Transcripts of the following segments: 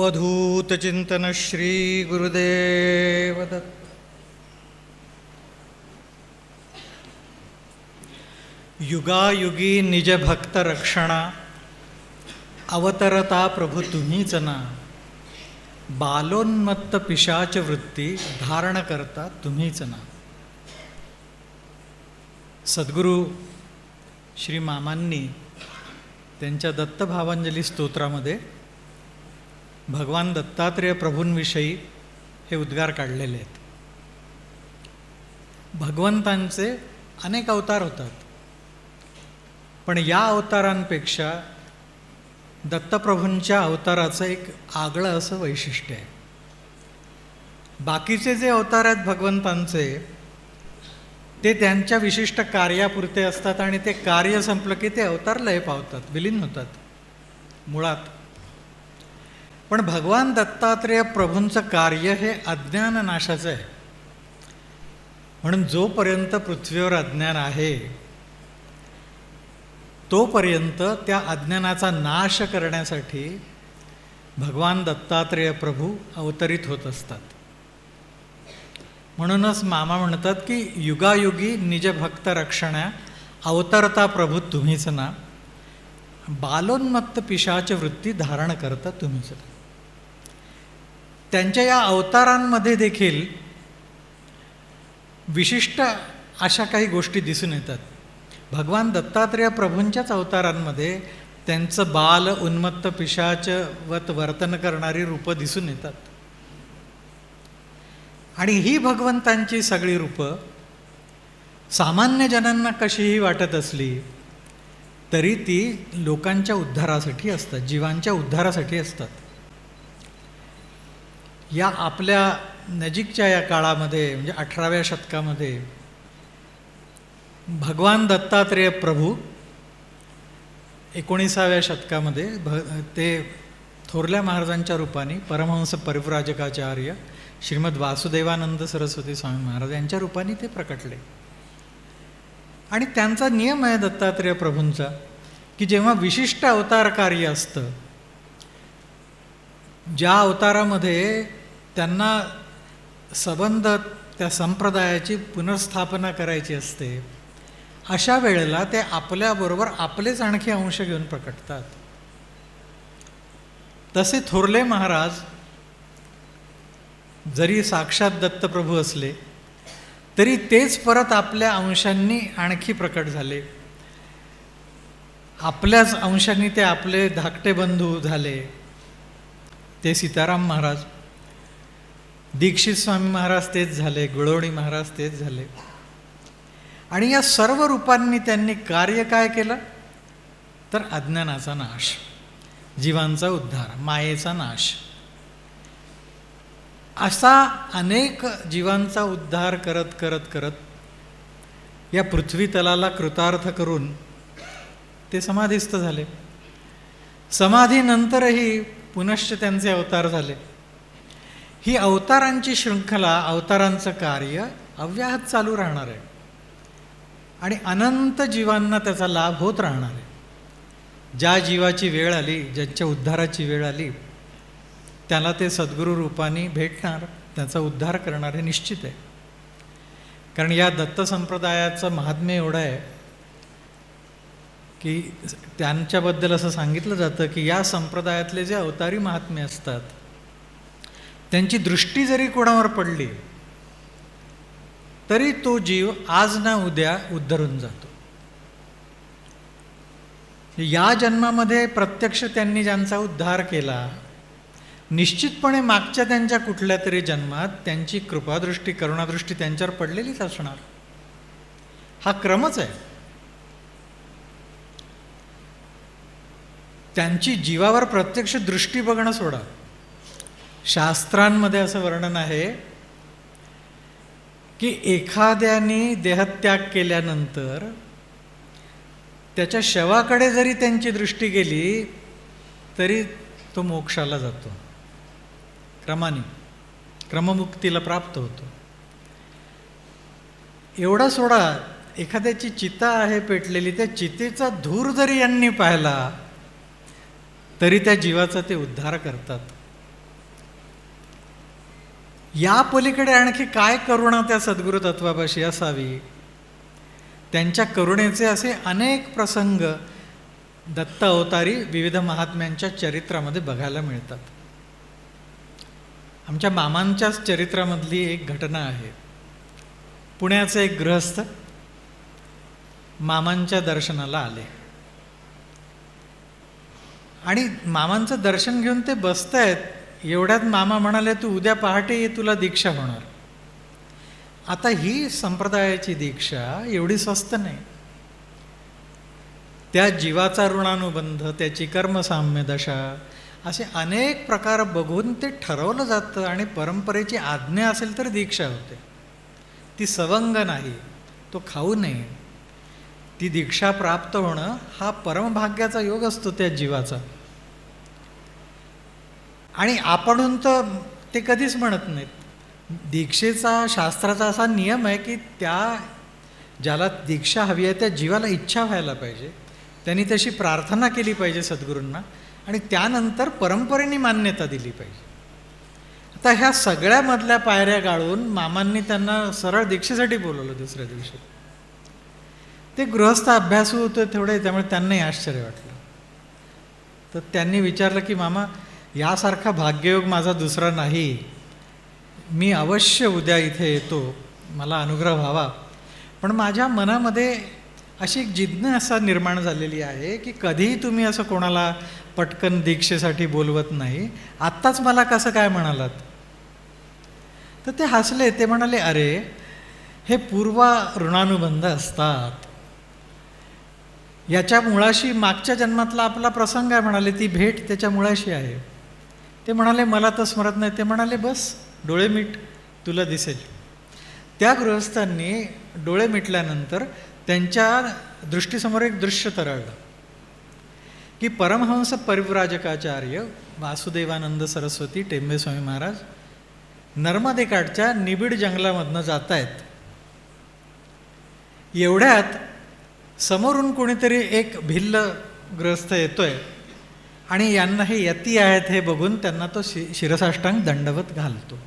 अवधूत चिंतन श्री गुरुदेव दत्त युगायुगी निज भक्त रक्षणा अवतरता प्रभू तुम्हीच ना बालोन्मत्त पिशाच वृत्ती धारण करता तुम्हीच ना सद्गुरू श्री मामांनी त्यांच्या दत्तभावांजली स्तोत्रामध्ये भगवान दत्तात्रेय प्रभूंविषयी हे उद्गार काढलेले आहेत. भगवंतांचे अनेक अवतार होतात. पण या अवतारांपेक्षा दत्तप्रभूंच्या अवताराचं एक आगळं असं वैशिष्ट्य आहे. बाकीचे जे अवतार आहेत भगवंतांचे ते त्यांच्या विशिष्ट कार्यापुरते असतात आणि ते कार्य संपलं की ते अवतार लय पावतात विलीन होतात. मुळात पण भगवान दत्तात्रेय प्रभूंचं कार्य हे अज्ञान नाशाचं आहे. म्हणून जोपर्यंत पृथ्वीवर अज्ञान आहे तोपर्यंत त्या अज्ञानाचा नाश करण्यासाठी भगवान दत्तात्रेय प्रभू अवतरित होत असतात. म्हणूनच मामा म्हणतात की युगायुगी निज भक्त रक्षण्या अवतरता प्रभू तुम्हीच ना. बालोन्मत्त पिशाच वृत्ती धारण करता तुम्हीच त्यांच्या या अवतारांमध्ये देखील विशिष्ट अशा काही गोष्टी दिसून येतात. भगवान दत्तात्रेय प्रभूंच्याच अवतारांमध्ये त्यांचं बाल उन्मत्त पिशाचवत वर्तन करणारी रूपं दिसून येतात. आणि ही भगवंतांची सगळी रूपं सामान्य जनांना कशीही वाटत असली तरी ती लोकांच्या उद्धारासाठी असतात जीवांच्या उद्धारासाठी असतात. या आपल्या नजीकच्या या काळामध्ये म्हणजे अठराव्या शतकामध्ये भगवान दत्तात्रेय प्रभू एकोणीसाव्या शतकामध्ये भ ते थोरल्या महाराजांच्या रूपाने परमहंस परिव्राजकाचार्य श्रीमद वासुदेवानंद सरस्वती स्वामी महाराज यांच्या रूपाने ते प्रकटले. आणि त्यांचा नियम आहे दत्तात्रेय प्रभूंचा की जेव्हा विशिष्ट अवतार कार्य असतं ज्या अवतारामध्ये त्यांना संबंध त्या संप्रदायाची पुनर्स्थापना करायची असते अशा वेळेला ते आपल्याबरोबर आपलेच आणखी अंश घेऊन प्रकटतात. तसे थोरले महाराज जरी साक्षात दत्तप्रभू असले तरी तेच परत आपल्या अंशांनी आणखी प्रकट झाले. आपल्याच अंशांनी ते आपले धाकटे बंधू झाले. ते सीताराम महाराज दीक्षित स्वामी महाराज तेच झाले गुळवणी महाराज तेच झाले. आणि या सर्व रूपांनी त्यांनी कार्य काय केलं? तर अज्ञानाचा नाश जीवांचा उद्धार मायेचा नाश. असा अनेक जीवांचा उद्धार करत करत करत या पृथ्वी तलाला कृतार्थ करून ते समाधीस्थ झाले. समाधीनंतरही पुनश्च त्यांचे अवतार झाले. ही अवतारांची शृंखला अवतारांचं कार्य अव्याहत चालू राहणार आहे. आणि अनंत जीवांना त्याचा लाभ होत राहणार आहे. ज्या जीवाची वेळ आली ज्यांच्या उद्धाराची वेळ आली त्याला ते सद्गुरू रूपाने भेटणार त्याचा उद्धार करणार हे निश्चित आहे. कारण या दत्त संप्रदायाचं महात्म्य एवढं आहे की त्यांच्याबद्दल असं सांगितलं जातं की या संप्रदायातले जे अवतारी महात्मे असतात त्यांची दृष्टी जरी कोणावर पडली तरी तो जीव आज ना उद्या उद्धरून जातो. या जन्मामध्ये प्रत्यक्ष त्यांनी ज्यांचा उद्धार केला निश्चितपणे मागच्या त्यांच्या कुठल्या तरी जन्मात त्यांची कृपादृष्टी करुणादृष्टी त्यांच्यावर पडलेलीच असणार. हा क्रमच आहे. त्यांची जीवावर प्रत्यक्ष दृष्टी बघणं सोडा. शास्त्रांमध्ये असं वर्णन आहे की एखाद्याने देहत्याग केल्यानंतर त्याच्या शवाकडे जरी त्यांची दृष्टी गेली तरी तो मोक्षाला जातो. क्रमाने क्रममुक्तीला प्राप्त होतो. एवढा सोडा एखाद्याची चिता आहे पेटलेली त्या चितेचा धूर जरी यांनी पाहिला तरी त्या जीवाचा ते उद्धार करतात. या पलीकडे आणखी काय करुणा त्या सद्गुरु तत्वापाशी असावी? त्यांच्या करुणेचे असे अनेक प्रसंग दत्त अवतारी विविध महात्म्यांच्या चरित्रामध्ये बघायला मिळतात. आमच्या मामांच्याच चरित्रामधली एक घटना आहे. पुण्याचे एक गृहस्थ मामांच्या दर्शनाला आले. आणि मामांचं दर्शन घेऊन ते बसतायत एवढ्यात मामा म्हणाले तू उद्या पहाटे ये तुला दीक्षा होणार. आता ही संप्रदायाची दीक्षा एवढी स्वस्त नाही. त्या जीवाचा ऋणानुबंध त्याची कर्मसाम्य दशा असे अनेक प्रकार बघून ते ठरवलं जातं आणि परंपरेची आज्ञा असेल तर दीक्षा होते. ती सवंग नाही तो खाऊ नये. ती दीक्षा प्राप्त होणं हा परमभाग्याचा योग असतो त्या जीवाचा. आणि आपणहून तर ते कधीच म्हणत नाहीत. दीक्षेचा शास्त्राचा असा नियम आहे की त्या ज्याला दीक्षा हवी आहे त्या जीवाला इच्छा व्हायला पाहिजे. त्यांनी तशी प्रार्थना केली पाहिजे सद्गुरूंना आणि त्यानंतर परंपरेने मान्यता दिली पाहिजे. आता ह्या सगळ्यामधल्या पायऱ्या गाळून मामांनी त्यांना सरळ दीक्षेसाठी बोलवलं दुसऱ्या दिवशी. ते गृहस्थ अभ्यासू होते तेवढे त्यामुळे त्यांनाही आश्चर्य वाटलं. तर त्यांनी विचारलं की मामा यासारखा भाग्ययोग माझा दुसरा नाही. मी अवश्य उद्या इथे येतो. मला अनुग्रह व्हावा. पण माझ्या मनामध्ये अशी एक जिज्ञासा निर्माण झालेली आहे की कधीही तुम्ही असं कोणाला पटकन दीक्षेसाठी बोलवत नाही. आत्ताच मला कसं काय म्हणालात? तर ते हसले ते म्हणाले अरे हे पूर्वा ऋणानुबंध असतात. याच्या मुळाशी मागच्या जन्मातला आपला प्रसंग आहे म्हणाले ती भेट त्याच्या मुळाशी आहे. ते म्हणाले मला तर स्मरत नाही. ते म्हणाले बस डोळे मीठ तुला दिसेल. त्या गृहस्थांनी डोळे मिटल्यानंतर त्यांच्या दृष्टीसमोर एक दृश्य तरळलं की परमहंस परिव्राजकाचार्य वासुदेवानंद सरस्वती टेंबेस्वामी महाराज नर्मदेकाठच्या निबिड जंगलामधनं जात आहेत एवढ्यात समोरून कोणीतरी एक भिल्ल ग्रस्त येतोय. आणि यांना हे यती आहेत हे बघून त्यांना तो शि शिरसाष्टांग दंडवत घालतो.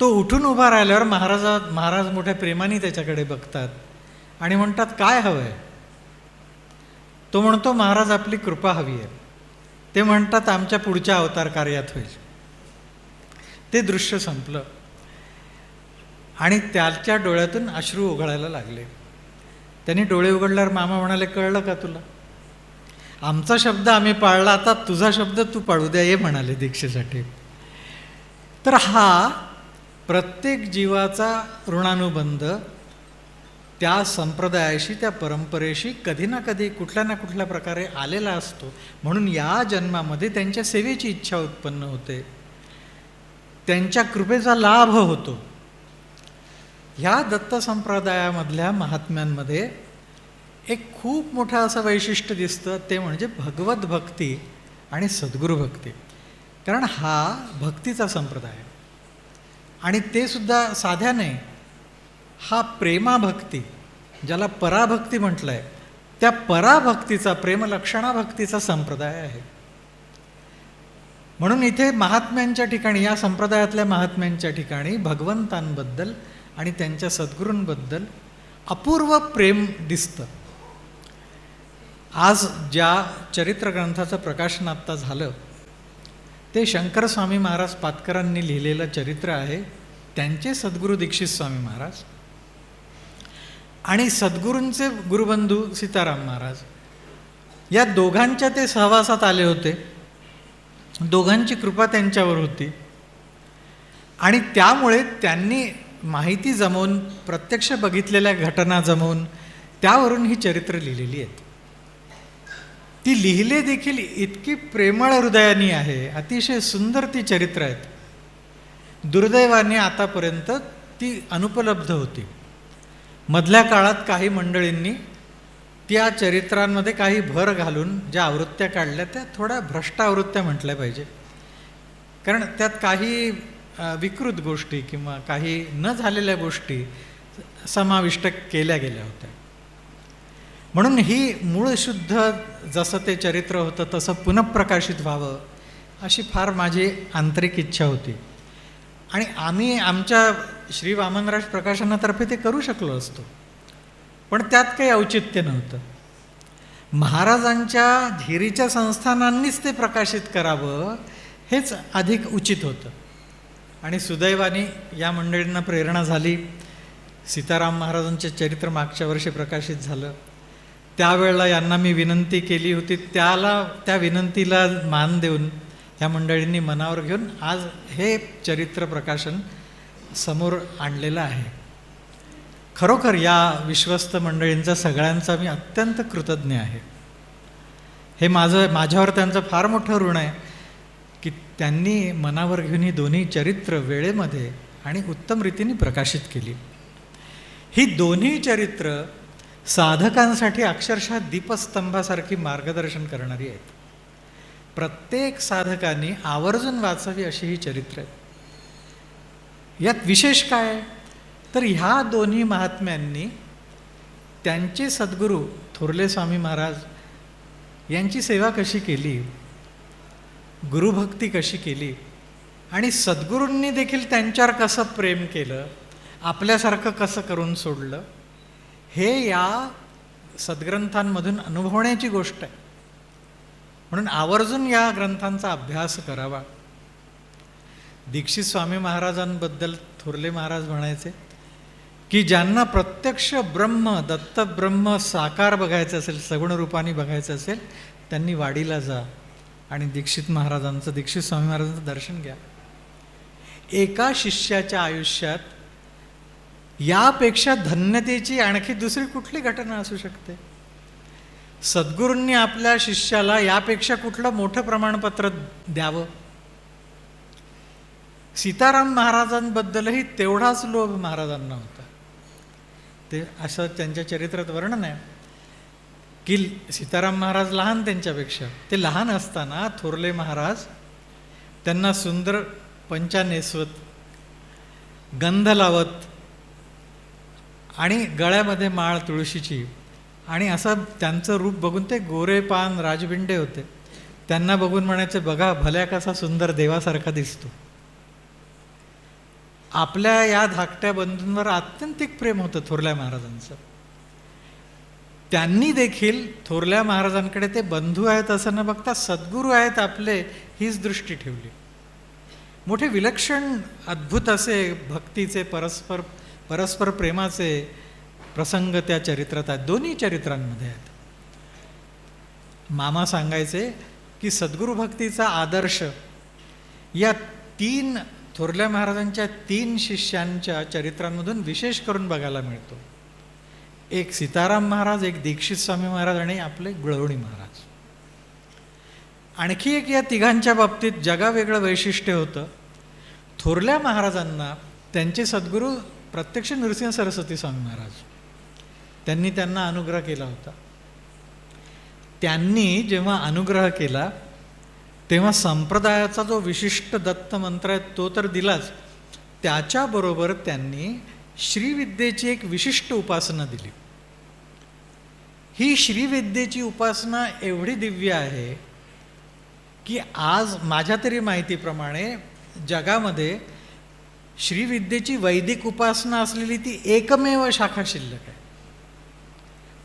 तो उठून उभा राहिल्यावर महाराजा महाराज मोठ्या प्रेमाने त्याच्याकडे बघतात आणि म्हणतात काय हवं आहे तो म्हणतो महाराज आपली कृपा हवी आहे. ते म्हणतात आमच्या पुढच्या अवतार कार्यात होईल. ते दृश्य संपलं. आणि त्याच्या डोळ्यातून अश्रू उघडायला लागले. त्यांनी डोळे उघडल्यावर मामा म्हणाले कळलं का तुला? आमचा शब्द आम्ही पाळला आता तुझा शब्द तू पाळू द्या हे म्हणाले दीक्षेसाठी. तर हा प्रत्येक जीवाचा ऋणानुबंध त्या संप्रदायाशी त्या परंपरेशी कधी ना कधी कुठल्या ना कुठल्या प्रकारे आलेला असतो. म्हणून या जन्मामध्ये त्यांच्या सेवेची इच्छा उत्पन्न होते. त्यांच्या कृपेचा लाभ होतो. ह्या दत्त संप्रदायामधल्या महात्म्यांमध्ये एक खूप मोठं असं वैशिष्ट्य दिसतं ते म्हणजे भगवत भक्ती आणि सद्गुरू भक्ती. कारण हा भक्तीचा संप्रदाय. आहे आणि ते सुद्धा साध्या नाही. हा प्रेमाभक्ती ज्याला पराभक्ती म्हटलं आहे त्या पराभक्तीचा प्रेमलक्षणाभक्तीचा संप्रदाय आहे. म्हणून इथे महात्म्यांच्या ठिकाणी या संप्रदायातल्या महात्म्यांच्या ठिकाणी भगवंतांबद्दल आणि त्यांच्या सद्गुरूंबद्दल अपूर्व प्रेम दिसतं. आज ज्या चरित्रग्रंथाचं प्रकाशन आत्ता झालं ते शंकरस्वामी महाराज पातकरांनी लिहिलेलं चरित्र आहे त्यांचे सद्गुरू दीक्षित स्वामी महाराज आणि सद्गुरूंचे गुरुबंधू सीताराम महाराज. या दोघांच्या ते सहवासात आले होते. दोघांची कृपा त्यांच्यावर होती. आणि त्यामुळे त्यांनी माहिती जमवून प्रत्यक्ष बघितलेल्या घटना जमवून त्यावरून ही चरित्र लिहिलेली आहेत ती लिहिले देखील इतकी प्रेमळ हृदयानी आहे. अतिशय सुंदर ती चरित्र आहेत. दुर्दैवाने आतापर्यंत ती अनुपलब्ध होती. मधल्या काळात काही मंडळींनी त्या चरित्रांमध्ये काही भर घालून ज्या आवृत्त्या काढल्या त्या थोड्या भ्रष्ट आवृत्त्या म्हटल्या पाहिजे. कारण त्यात काही विकृत गोष्टी किंवा काही न झालेल्या गोष्टी समाविष्ट केल्या गेल्या होत्या. म्हणून ही मूळ शुद्ध जसं ते चरित्र होतं तसं पुनःप्रकाशित व्हावं अशी फार माझी आंतरिक इच्छा होती. आणि आम्ही आमच्या श्री वामनराज प्रकाशनातर्फे ते करू शकलो असतो. पण त्यात काही औचित्य नव्हतं. महाराजांच्या धीरीच्या संस्थानांनीच ते प्रकाशित करावं हेच अधिक उचित होतं. आणि सुदैवाने या मंडळींना प्रेरणा झाली. सीताराम महाराजांचे चरित्र मागच्या वर्षी प्रकाशित झालं. त्यावेळेला यांना मी विनंती केली होती त्याला त्या विनंतीला मान देऊन ह्या मंडळींनी मनावर घेऊन आज हे चरित्र प्रकाशन समोर आणलेलं आहे. खरोखर या विश्वस्त मंडळींचा सगळ्यांचा मी अत्यंत कृतज्ञ आहे. हे माझं माझ्यावर त्यांचं फार मोठं ऋण आहे की त्यांनी मनावर घेऊन ही दोन्ही चरित्र वेळेमध्ये आणि उत्तम रीतीने प्रकाशित केली. ही दोन्ही चरित्र साधकांसाठी अक्षरशः दीपस्तंभासारखी मार्गदर्शन करणारी आहेत. प्रत्येक साधकांनी आवर्जून वाचावी अशी ही चरित्र आहेत. यात विशेष काय तर ह्या दोन्ही महात्म्यांनी त्यांचे सद्गुरू थोरले स्वामी महाराज यांची सेवा कशी केली? गुरुभक्ती कशी केली? आणि सद्गुरूंनी देखील त्यांच्यावर कसं प्रेम केलं? आपल्यासारखं कसं करून सोडलं? हे या सद्ग्रंथांमधून अनुभवण्याची गोष्ट आहे. म्हणून आवर्जून या ग्रंथांचा अभ्यास करावा. दीक्षित स्वामी महाराजांबद्दल थोरले महाराज म्हणायचे की ज्यांना प्रत्यक्ष ब्रह्म दत्त ब्रह्म साकार बघायचं असेल सगुण रूपाने बघायचं असेल त्यांनी वाडीला जा आणि दीक्षित महाराजांचं दीक्षित स्वामी महाराजांचं दर्शन घ्या. एका शिष्याच्या आयुष्यात यापेक्षा धन्यतेची आणखी दुसरी कुठली घटना असू शकते? सद्गुरूंनी आपल्या शिष्याला यापेक्षा कुठलं मोठं प्रमाणपत्र द्यावं? सीताराम महाराजांबद्दलही तेवढाच लोभ महाराजांना होता. ते असं त्यांच्या चरित्रात वर्णन आहे. की सीताराम महाराज लहान त्यांच्यापेक्षा. ते लहान असताना थोरले महाराज त्यांना सुंदर पंचा नेसवत गंध लावत आणि गळ्यामध्ये माळ तुळशीची. आणि असं त्यांचं रूप बघून ते गोरे पान राजबिंडे होते. त्यांना बघून म्हणायचे बघा भल्या कसा सुंदर देवासारखा दिसतो. आपल्या या धाकट्या बंधूंवर आत्यंतिक प्रेम होतं थोरल्या महाराजांचं. त्यांनी देखील थोरल्या महाराजांकडे ते बंधू आहेत असं न बघता सद्गुरू आहेत आपले हीच दृष्टी ठेवली. मोठे विलक्षण अद्भुत असे भक्तीचे परस्पर परस्पर प्रेमाचे प्रसंग त्या चरित्रात आहेत. दोन्ही चरित्रांमध्ये आहेत. मामा सांगायचे की सद्गुरू भक्तीचा आदर्श या तीन थोरल्या महाराजांच्या तीन शिष्यांच्या चरित्रांमधून विशेष करून बघायला मिळतो. एक सीताराम महाराज एक दीक्षित स्वामी महाराज आणि आपले गुळवणी महाराज. आणखी एक या तिघांच्या बाबतीत जगावेगळं वैशिष्ट्य होतं. थोरल्या महाराजांना त्यांचे सद्गुरू प्रत्यक्ष नृसिंह सरस्वती स्वामी महाराज. त्यांनी त्यांना अनुग्रह केला होता. त्यांनी जेव्हा अनुग्रह केला तेव्हा संप्रदायाचा जो विशिष्ट दत्त मंत्र आहे तो तर दिलाच. त्याच्याबरोबर त्यांनी श्रीविद्येची एक विशिष्ट उपासना दिली. ही श्रीविद्येची उपासना एवढी दिव्य आहे की आज माझ्या तरी माहितीप्रमाणे जगामध्ये श्रीविद्येची वैदिक उपासना असलेली ती एकमेव शाखा शिल्लक आहे.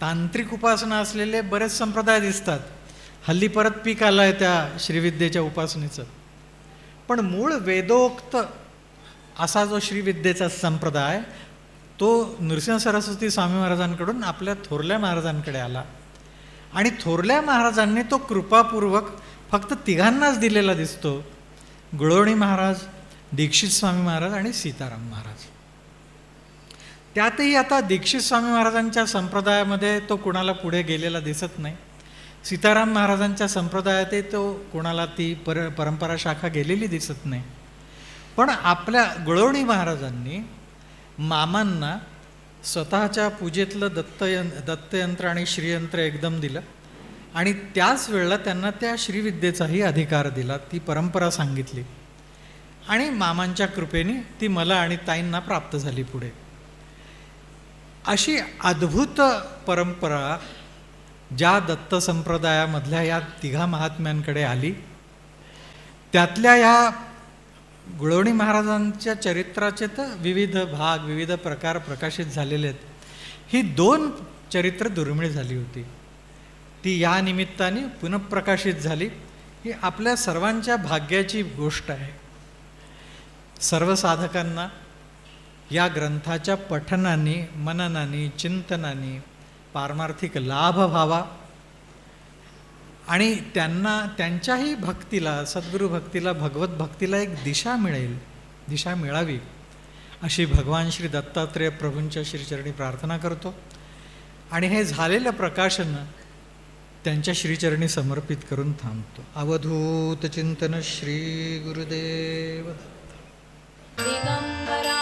तांत्रिक उपासना असलेले बरेच संप्रदाय दिसतात. हल्ली परत पीक आलं आहे त्या श्रीविद्येच्या उपासनेचं. पण मूळ वेदोक्त असा जो श्रीविद्येचा संप्रदाय तो नृसिंह सरस्वती स्वामी महाराजांकडून आपल्या थोरल्या महाराजांकडे आला. आणि थोरल्या महाराजांनी तो कृपापूर्वक फक्त तिघांनाच दिलेला दिसतो. गुळवणी महाराज दीक्षित स्वामी महाराज आणि सीताराम महाराज. त्यातही आता दीक्षित स्वामी महाराजांच्या संप्रदायामध्ये तो कुणाला पुढे गेलेला दिसत नाही. सीताराम महाराजांच्या संप्रदायातही तो कोणाला ती पर परंपरा शाखा गेलेली दिसत नाही. पण आपल्या गुळवणी महाराजांनी मामांना स्वतःच्या पूजेतलं दत्तयं दत्तयंत्र आणि श्रीयंत्र एकदम दिलं आणि त्याच वेळेला त्यांना त्या श्रीविद्येचाही अधिकार दिला ती परंपरा सांगितली. आणि मामांच्या कृपेने ती मला आणि ताईंना प्राप्त झाली पुढे. अशी अद्भुत परंपरा ज्या दत्त संप्रदायामधल्या या तिघा महात्म्यांकडे आली त्यातल्या या गुळवणी महाराजांच्या चरित्राचे तर विविध भाग विविध प्रकार प्रकाशित झालेले आहेत. ही दोन चरित्र दुर्मिळ झाली होती. ती या निमित्ताने पुनःप्रकाशित झाली. ही आपल्या सर्वांच्या भाग्याची गोष्ट आहे. सर्व साधकांना या ग्रंथाच्या पठनाने मननाने चिंतनाने पारमार्थिक लाभ व्हावा. आणि त्यांना त्यांच्याही भक्तीला सद्गुरू भक्तीला भगवत भक्तीला एक दिशा मिळेल दिशा मिळावी अशी भगवान श्री दत्तात्रेय प्रभूंच्या श्रीचरणी प्रार्थना करतो. आणि हे झालेलं प्रकाशन त्यांच्या श्रीचरणी समर्पित करून थांबतो. अवधूत चिंतन श्री गुरुदेव. दिगम्बरा